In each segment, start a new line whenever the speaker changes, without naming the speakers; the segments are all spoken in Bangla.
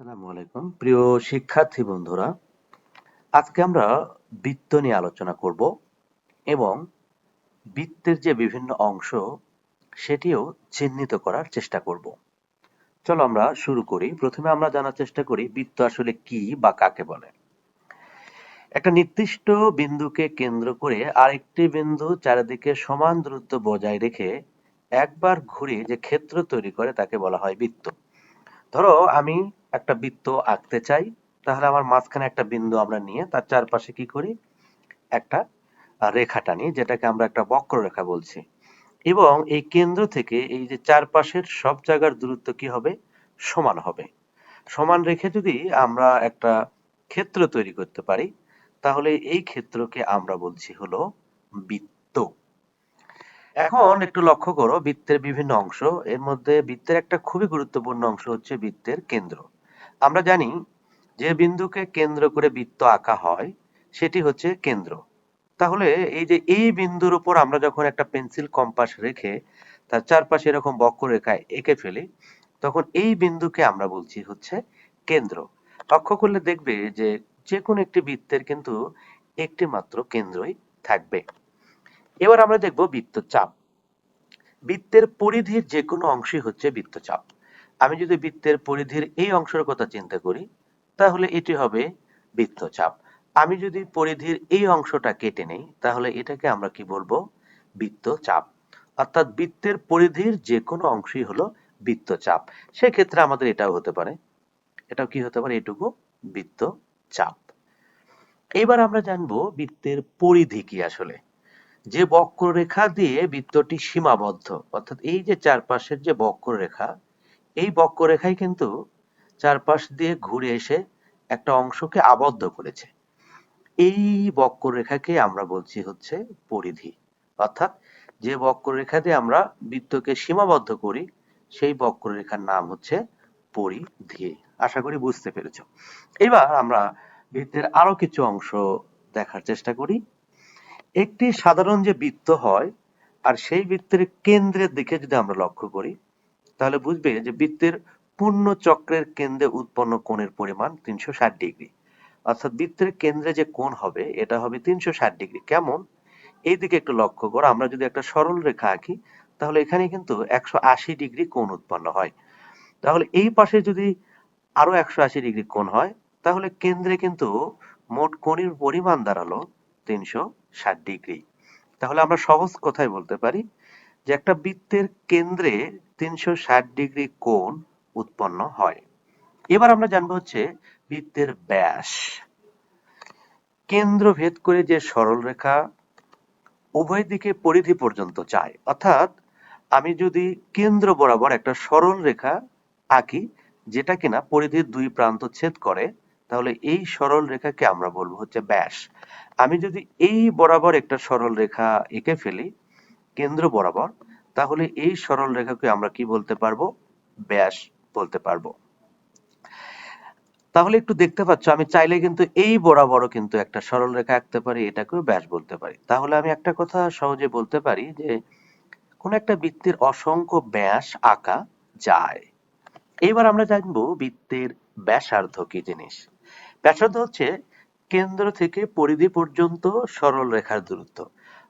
আসসালামু আলাইকুম। প্রিয় শিক্ষার্থী বন্ধুরা, আজকে আমরা বৃত্ত নিয়ে আলোচনা করব এবং বৃত্তের যে বিভিন্ন অংশ, সেটিও চিহ্নিত করার চেষ্টা করব। চলো আমরা শুরু করি। প্রথমে আমরা জানার চেষ্টা করি বৃত্ত আসলে কি বা কাকে বলে। একটা নির্দিষ্ট বিন্দুকে কেন্দ্র করে আরেকটি বিন্দু চারিদিকে সমান দূরত্ব বজায় রেখে একবার ঘুরে যে ক্ষেত্র তৈরি করে তাকে বলা হয় বৃত্ত। ধরো আমি একটা বৃত্ত আঁকতে চাই, তাহলে আমার মাঝখানে একটা বিন্দু আমরা নিয়ে তার চারপাশে কি করি? একটা রেখা টানি যেটাকে আমরা একটা বক্ররেখা বলছি। এবং এই কেন্দ্র থেকে এই যে চারপাশের সব জায়গার দূরত্ব কি হবে? সমান হবে। সমান রেখে যদি আমরা একটা ক্ষেত্র তৈরি করতে পারি, তাহলে এই ক্ষেত্রকে আমরা বলছি হলো বৃত্ত। এখন একটু লক্ষ্য করো, বৃত্তের বিভিন্ন অংশ, এর মধ্যে বৃত্তের একটা খুবই গুরুত্বপূর্ণ অংশ হচ্ছে বৃত্তের কেন্দ্র। আমরা জানি যে বিন্দুকে কেন্দ্র করে বৃত্ত আঁকা হয়, সেটি হচ্ছে কেন্দ্র। তাহলে এই যে এই বিন্দুর উপর আমরা যখন একটা পেন্সিল কম্পাস রেখে তার চারপাশে এরকম বক্ররেখায় এঁকে ফেলি, তখন এই বিন্দুকে আমরা বলছি হচ্ছে কেন্দ্র। লক্ষ্য করলে দেখবে যে যে কোনো একটি বৃত্তের কিন্তু একটি মাত্র কেন্দ্রই থাকবে। এবার আমরা দেখব বৃত্তচাপ। বৃত্তের পরিধির যে কোনো অংশই হচ্ছে বৃত্তচাপ। আমি যদি বৃত্তের পরিধির এই অংশের কথা চিন্তা করি, তাহলে এটি হবে বৃত্তচাপ। আমি যদি পরিধির এই অংশটা কেটে নেই, তাহলে এটাকে আমরা কি বলব? বৃত্তচাপ। অর্থাৎ বৃত্তের পরিধির যে কোনো অংশই হলো বৃত্তচাপ। সেক্ষেত্রে আমাদের এটাও হতে পারে। এটাও কি হতে পারে? এটুকু বৃত্তচাপ। এবার আমরা জানব বৃত্তের পরিধি কি আসলে? যে বক্ররেখা দিয়ে বৃত্তটি সীমাবদ্ধ, অর্থাৎ এই যে চারপাশের যে বক্ররেখা, এই বক্ররেখাই কিন্তু চারপাশ দিয়ে ঘুরে এসে একটা অংশকে আবদ্ধ করেছে। এই বক্ররেখাকে আমরা বলছি হচ্ছে পরিধি, অর্থাৎ যে বক্ররেখা দিয়ে আমরা বৃত্তকে সীমাবদ্ধ করি, সেই বক্ররেখার নাম হচ্ছে পরিধি। আশা করি বুঝতে পেরেছ। এবার আমরা বৃত্তের আরও কিছু অংশ দেখার চেষ্টা করি। একটি সাধারণ যে বৃত্ত হয়, আর সেই বৃত্তের কেন্দ্রের দিকে যদি আমরা লক্ষ্য করি, তাহলে বুঝবে যে বৃত্তের পূর্ণ চক্রের কেন্দ্রে উৎপন্ন কোণের পরিমাণ তিনশো ষাট ডিগ্রি। অর্থাৎ বৃত্তের কেন্দ্রে যে কোণ হবে, এটা হবে তিনশো ষাট ডিগ্রি। কেমন? এই দিকে একটু লক্ষ্য করো, আমরা যদি একটা সরল রেখা আঁকি, তাহলে এখানে কিন্তু একশো আশি ডিগ্রি কোণ উৎপন্ন হয়। তাহলে এই পাশে যদি আরও একশো আশি ডিগ্রি কোণ হয়, তাহলে কেন্দ্রে কিন্তু মোট কোণের পরিমাণ দাঁড়াল তিনশো ষাট ডিগ্রি। তাহলে আমরা সহজ কথায় বলতে পারি যে একটা বৃত্তের কেন্দ্রে তিনশো ষাট ডিগ্রি কোণ উৎপন্ন হয়। এবার আমরা জানব হচ্ছে বৃত্তের ব্যাস। কেন্দ্র ভেদ করে যে সরল রেখা উভয় দিকে পরিধি পর্যন্ত যায়। অর্থাৎ আমি যদি কেন্দ্র বরাবর একটা সরল রেখা আঁকি, যেটা কিনা পরিধির দুই প্রান্ত ছেদ করে তাহলে এই সরল রেখাকে আমরা বলব হচ্ছে ব্যাস। আমি যদি এই বরাবর একটা সরল রেখা এঁকে ফেলি, কেন্দ্র বরাবর, তাহলে এই সরল রেখাকে আমরা কি বলতে পারব? ব্যাস বলতে পারব। তাহলে একটু দেখতে পাচ্ছ, আমি চাইলে কিন্তু এই বরাবরও কিন্তু একটা সরল রেখা আঁকতে পারি, এটাকেও ব্যাস বলতে পারি। তাহলে আমি একটা কথা সহজে বলতে পারি যে, কোন একটা বৃত্তের অসংখ্য ব্যাস আঁকা যায়। এবার আমরা জানব বৃত্তের ব্যাসার্ধ কি জিনিস। ব্যাসার্ধ হচ্ছে কেন্দ্র থেকে পরিধি পর্যন্ত সরল রেখার দূরত্ব।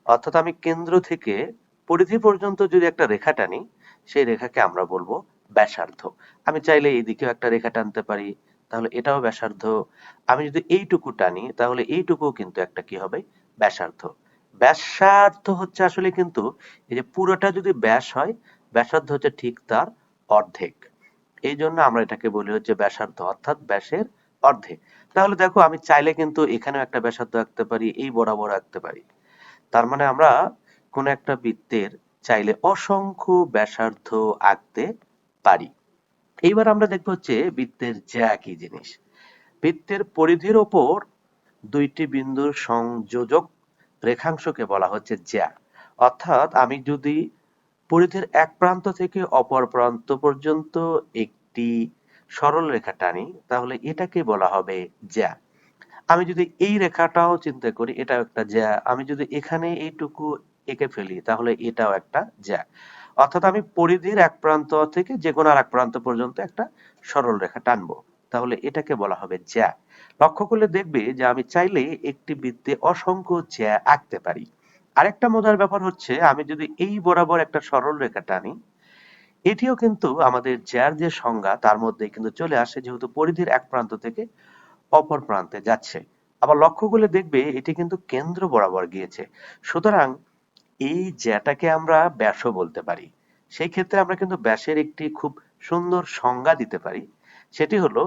অর্থাৎ আমি কেন্দ্র থেকে পরিধি পর্যন্ত যদি একটা রেখা টানি, সেই রেখাকে আমরা বলব ব্যাসার্ধ। আমি চাইলে এইদিকেও একটা রেখা টানতে পারি, তাহলে এটাও ব্যাসার্ধ। আমি যদি এইটুকু টানি, তাহলে এইটুকুও কিন্তু একটা কি হবে? ব্যাসার্ধ। ব্যাসার্ধ হচ্ছে আসলে কিন্তু এই যে পুরোটা যদি ব্যাস হয়, ব্যাসার্ধ হচ্ছে ঠিক তার অর্ধেক। এই জন্য আমরা এটাকে বলি হচ্ছে ব্যাসার্ধ। অর্থাৎ ব্যাসের অর্ধেক তাহলে দেখো, আমি চাইলে কিন্তু এখানেও একটা ব্যাসার্ধ আঁকতে পারি, এই বরাবর আঁকতে পারি। তার মানে আমরা কোন একটা বৃত্তের চাইলে অসংখ্য ব্যাসার্ধ আঁকতে পারি। এইবার আমরা দেখব হচ্ছে বৃত্তের জ্যা কি জিনিস। বৃত্তের পরিধির ওপর দুইটি বিন্দুর সংযোজক রেখাংশকে বলা হচ্ছে জ্যা। অর্থাৎ আমি যদি পরিধির এক প্রান্ত থেকে অপর প্রান্ত পর্যন্ত একটি সরল রেখা টানি, তাহলে এটাকে বলা হবে জ্যা। আমি যদি এই রেখাটাও চিন্তা করি, এটাও একটা জ্যা। আমি যদি এখানে এইটুকু এঁকে ফেলি, তাহলে এটাও একটা জ্যা। অর্থাৎ আমি পরিধির এক প্রান্ত থেকে যে কোনো আর এক প্রান্ত পর্যন্ত একটা সরল রেখা টানবো। তাহলে এটাকে বলা হবে জ্যা। লক্ষ্য করলে দেখবে যে আমি চাইলে একটি বৃত্তে অসংখ্য জ্যা আঁকতে পারি। আরেকটা মজার ব্যাপার হচ্ছে, আমি যদি এই বরাবর একটা সরল রেখা টানি এটিও কিন্তু আমাদের জ্যার যে সংজ্ঞা, তার মধ্যে কিন্তু চলে আসে যেহেতু পরিধির এক প্রান্ত থেকে অপর প্রান্তে যাচ্ছে। আবার লক্ষ্য করলে দেখবে এটি কিন্তু কেন্দ্র বরাবর গিয়েছে। সুতরাং এই জ্যাটাকে আমরা ব্যাসও বলতে পারি। সেই ক্ষেত্রে আমরা কিন্তু ব্যাসের একটি খুব সুন্দর সংজ্ঞা দিতে পারি। সেটি হলো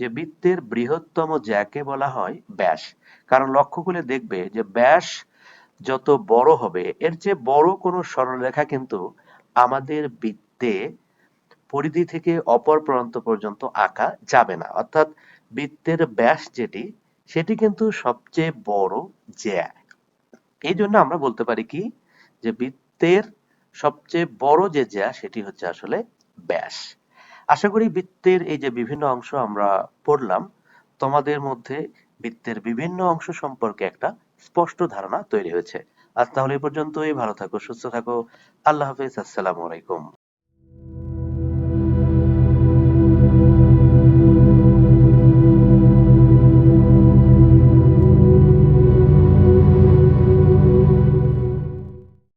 যে বৃত্তের বৃহত্তম জ্যাকে বলা হয় ব্যাস। কারণ লক্ষ্য করলে দেখবে যে ব্যাস যত বড় হবে, এর চেয়ে বড় কোনো সরলরেখা কিন্তু আমাদের বৃত্তে পরিধি থেকে অপর প্রান্ত পর্যন্ত আঁকা যাবে না। অর্থাৎ বৃত্তের ব্যাস যেটি, সেটি কিন্তু সবচেয়ে বড় জ্যা। এই জন্য আমরা বলতে পারি কি যে বৃত্তের সবচেয়ে বড় যে জ্যা, সেটি হচ্ছে আসলে ব্যাস। আশা করি বৃত্তের এই যে বিভিন্ন অংশ আমরা পড়লাম, তোমাদের মধ্যে বৃত্তের বিভিন্ন অংশ সম্পর্কে একটা স্পষ্ট ধারণা তৈরি হয়েছে। আজ তাহলে এই পর্যন্তই। ভালো থাকো, সুস্থ থাকো। আল্লাহ হাফিজ। আসসালামু আলাইকুম।